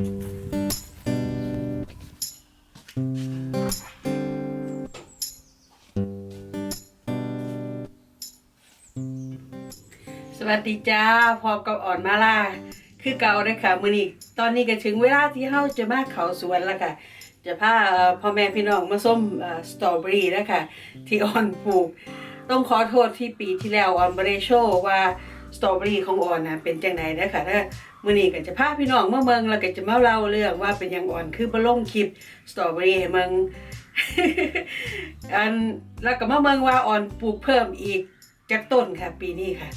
สวัสดีจ้าพอกับอ่อนมาล่าคือเก่าเลยค่ะมือนี้ตอนนี้ก็ถึงเวลาที่เฮาจะมาเขาสวนแล้วค่ะ จะพาพ่อแม่พี่น้องมาส้มสตรอเบอรี่แล้วค่ะที่อ่อนปลูก ต้องขอโทษที่ปีที่แล้วอ่อนบ่ได้โชว์ว่า สตรอเบอรี่ของอ่อนนะเป็นจังไดนะคะถ้ามื้อนี้ก็จะพาพี่น้องมาเมืองแล้วก็จะมาเล่าเรื่องว่าเป็นยังอ่อนคือบ่ลงคลิปสตรอเบอรี่ให้เมืองอันแล้วก็มาเมืองว่าอ่อนปลูกเพิ่มอีกจากต้นค่ะ ปีนี้ค่ะ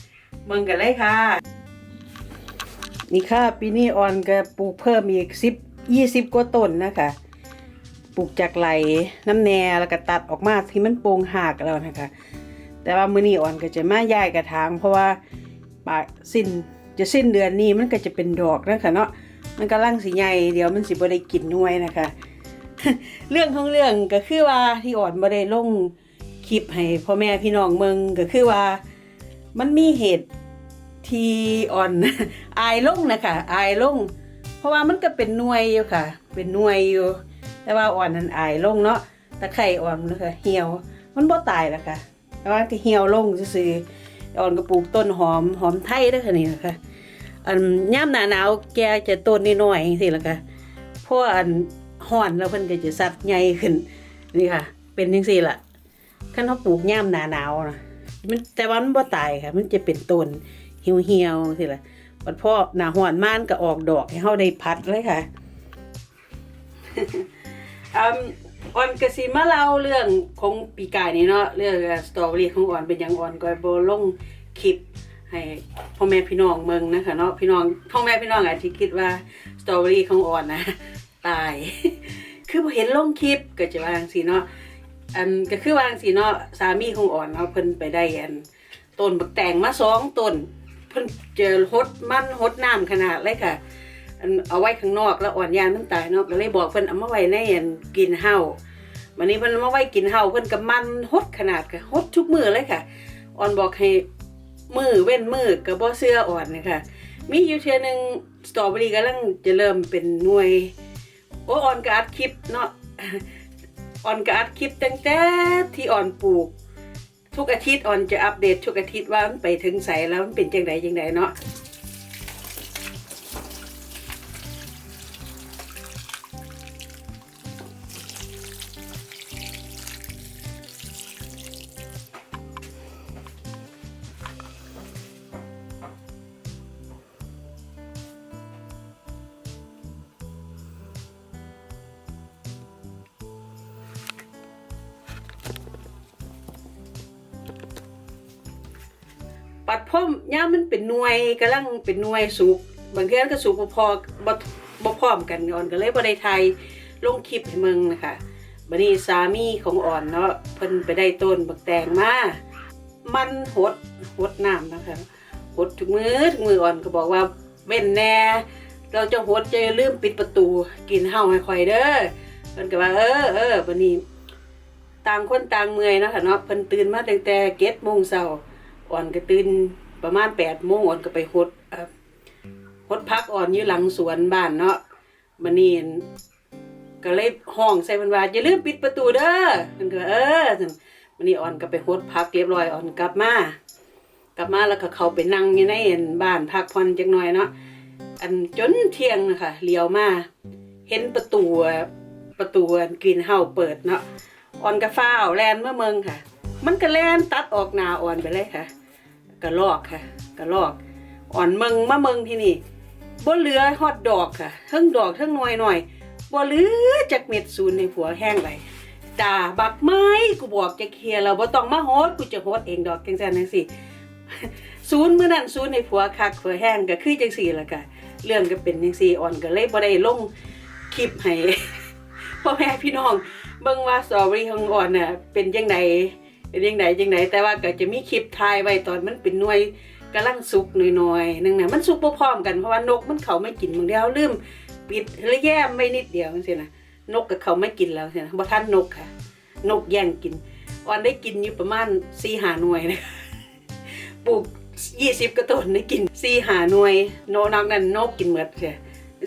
เมืองกันเลยค่ะ นี่ค่ะ ปีนี้ออนก็ปลูกเพิ่มอีกสิบยี่สิบกว่าต้นนะคะปลูกจากไหลน้ำแนแล้วก็ตัดออกมาที่มันโปร่งหากแล้วนะคะ แต่ว่ามื้อนี้ออนก็จะมาย้ายกระถางเพราะว่า ปลายสิ้นจะสิ้นเดือนนี้มันก็จะเป็นดอกนะคะเนาะมันกำลังสีใหญ่เดี๋ยวมันสิบ่ได้กินหน่วยนะคะ เรื่องของเรื่องก็คือว่าที่อ่อนบ่ได้ลงคลิปให้พ่อแม่พี่น้องเมืองก็คือว่ามันมีเหตุที่อ่อนอายลงนะคะอายลง เพราะว่ามันก็เป็นหน่วยอยู่ค่ะ เป็นหน่วยอยู่ แต่ว่าอ่อนนั้นอายลงเนาะตะไคร่อ่อนนะคะเหี่ยว มันบ่ตายละค่ะแต่ว่าก็เหี่ยวลงซื่อๆ อ่อนก็ปลูกต้นหอมหอมไทยด้อค่ะนี่นะคะอันย่ามหนาหนาวแกจะต้นน้อยๆจังซี่ล่ะค่ะเพราะอันฮ้อนแล้วเพิ่นก็จะสัดใหญ่ขึ้นนี่ค่ะ เป็นจังซี่ละคันเฮาปลูกย่ามหนาหนาวนะมันแต่ว่ามันบ่ตายค่ะ มันจะเป็นต้นเหี่ยวๆสิล่ะบัดพอหนาห่อนม่านก็ออกดอกให้เฮาได้พัดเลยค่ะอืม ออนก็สิมาเล่าเรื่องของปีกายนี่เนาะเรื่องสตอรี่ของออนเป็นหยังออนก็บ่ลงคลิปให้พ่อแม่พี่น้องเมืองนะคะเนาะพี่น้องพ่อแม่พี่น้องอาจจะคิดว่าสตอรี่ของออนนะตาย คือบ่เห็นลงคลิปก็จะวางซี่เนาะอันก็คือวางซี่เนาะสามีของอ่อนเอาเพิ่นไปได้อันต้นบักแตงมาสองต้นเพิ่นเจอหดมันหดน้ำขนาดเลยค่ะ อันเอาไว้ข้างนอกแล้วอ่อนยานมันตายเนาะก็เลยบอกเพิ่นเอามาไว้ในอันกินเฮาวันนี้เพิ่นเอามาไว้กินเฮาเพิ่นก็มันหดขนาดค่ะหดทุกมือเลยค่ะอ่อนบอกให้มือเว้นมือก็บ่เสื้ออ่อนนะคะมีอยู่เทื่อหนึงสตรอเบอรี่กำลังจะเริ่มเป็นหน่วยโอ้อ่อนก็อัดคลิปเนาะอ่อนก็อัดคลิปตั้งแต่ที่อ่อนปลูก ทุกอาทิตย์อ่อนจะอัปเดตทุกอาทิตย์ว่ามันไปถึงใสแล้วมันเป็นจังไดจังไดเนาะ ปัดพ่อมย่ามันเป็นหน่วยกำลังเป็นหน่วยสุกบางเทีมันก็สุกบ่พอบ่บ่พร้อมกันออนก็เลยบ่ได้ถ่ายลงคลิปให้มืองนะคะบัดนี้สามีของอ่อนเนาะเพิ่นไปได้ต้นบักแตงมามันหดหดน้ำนะคะหดทุกมือทุกมืออ่อนก็บอกว่าเว้นแน่เราจะหดจะลืมปิดประตูกินเฮาให้ค่อยเด้อเพิ่นก็ว่าเออเออบัดนี้ต่างคนต่างเมื่อยเนาะคะเนาะเพิ่นตื่นมาตั้งแต่7:00นเช้า อ่อนก็ตื่นประมาณแปดโมงอ่อนก็ไปหดหดพักอ่อนอยู่หลังสวนบ้านเนาะมันนี่อั่นก็เลยห้องใส่เพิ่นว่าอย่าลืมปิดประตูเด้อเพิ่นก็เออวันมันนี่อ่อนก็ไปหดพักเรียบร้อยอ่อนกลับมากลับมาแล้วก็เขาไปนั่งอยู่ในอั่นบ้านพักผ่อนจักหน่อยเนาะอันจนเที่ยงนะคะเลี้ยวมาเห็นประตูประตูกรีนเฮาเปิดเนาะอ่อนก็ฟ้าแลนเมื่อเมืองค่ะ มันก็แลนตัดออกหนาอ่อนไปเลยค่ะ กระลอกค่ะ กระลอก อ่อนเมืองมาเมืองที่นี่บ่เหลือฮอดดอกค่ะทั้งดอกทั้งหน่วยหน่อยบ่เหลือจักเม็ดศูนย์ในผัวแห้งไปตาบักไม้กูบอกจะเคลียร์แล้วบ่ต้องมาโฮดกูจะโฮดเองดอกจังซั่นจังซี่ศูนย์มื้อนั้นศูนย์ในผัวคักผัวแห้งก็คือจังซี่ล่ะค่ะเรื่องก็เป็นจังซี่อ่อนก็เลยบ่ได้ลงคลิปให้พ่อแม่พี่น้องเบิ่งว่าสตอรี่ของอ่อนน่ะเป็นจังได เป็นยังไงจังไดแต่ว่าก็จะมีคลิปถ่ายไว้ตอนมันเป็นหน่วยกำลังสุกหน่อยๆนึงนะมันสุกบ่พร้อมกันเพราะว่านกมันเขาไม่กินบางเดียวลืมปิดหรือแย้มไว้นิดเดียวจังซี่นะนกกับเขาไม่กินแล้วจังซี่นะบ่ทันนกค่ะ นกแย่งกินออนได้กินอยู่ประมาณ4 5หาหน่วยนะปลูก20กระต้นได้กิน4 5หาหน่วย โนนอกนั้นนกกินหมดค่ะ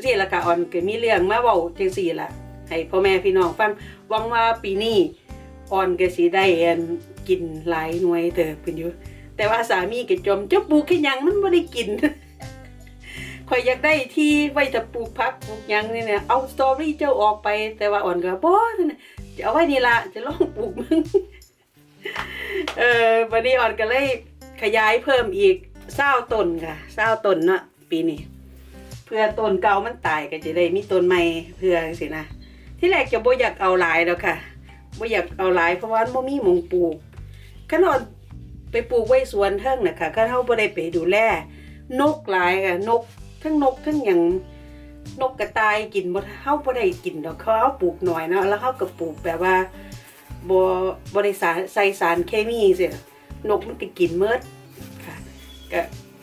สิละค่ะออนก็มีเรื่องมาเว้าจังซี่ละให้พ่อแม่พี่น้องฟังหวังว่าปีนี้ออนก็สิได้อัน กินหลายหน่วยเติบเพิ่นอยู่ แต่ว่าสามีก็จมเจ้าปลูกแค่หยังมันบ่ได้กินข่อยอยากได้ที่ไว้จะปลูกผักปลูกหยังนี่เนี่ยเอาสตรอเบอรี่เจ้าออกไป แต่ว่าอ่อนก็บ่นั่นน่จะเอาไว้นี่ละจะลองปลูกมึงเออวันนี้อ่อนก็เลยขยายเพิ่มอีกเศร้าต้นค่ะเศร้าต้นเนาะปีนี้เพื่อต้นเก่ามันตายก็จะได้มีต้นใหม่เพื่อสินะที่แรกจะบ่อยากเอาหลายแล้วค่ะบ่อยากเอาหลายเพราะว่ามันบ่มีหมองปลูก ขนอนไปปลูกไว้สวนเทิงน่ะค่ะก็เฮาบ่ได้ไปดูแลนกหลายค่ะนกทั้งนกทั้งหยังนกกระต่ายกินบ่เฮาบ่ได้กินดอกเขาเฮาปลูกหน่อยเนาะแล้วเฮาก็ปลูกแบบว่าบ่บ่ได้สารใส่สารเคมีสินกมันก็กินเมิดค่ะก็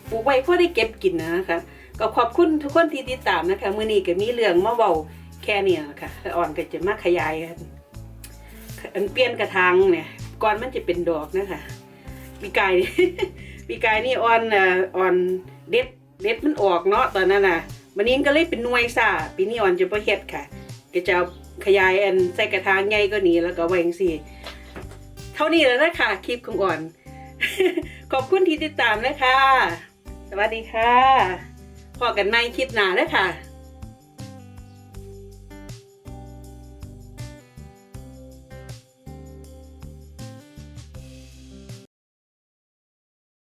ปลูกไว้เพื่อได้เก็บกินนะคะก็ขอบคุณทุกคนที่ติดตามนะคะมื้อนี้ก็มีเรื่องมาเว้าแค่นี้ค่ะแล้วอ่อนก็จะมาขยายอันเปลี่ยนกระถางเนี่ย ก่อนมันจะเป็นดอกนะคะปีกายปีกายนี่อ่อนอ่อนเด็ดเด็ดมันออกเนาะตอนนั้นน่ะวันนี้ก็เลยเป็นหน่วยซ่าปีนี้อ่อนจะบ่เฮ็ดค่ะ ก็จะเอาขยายอันใส่กระถางใหญ่ก็นี้แล้วก็ไว้จังซี่เท่านี้แล้วนะคะคลิปของอ่อน ขอบคุณที่ติดตามนะคะ สวัสดีค่ะพอกันใหม่คลิปหน้านะคะ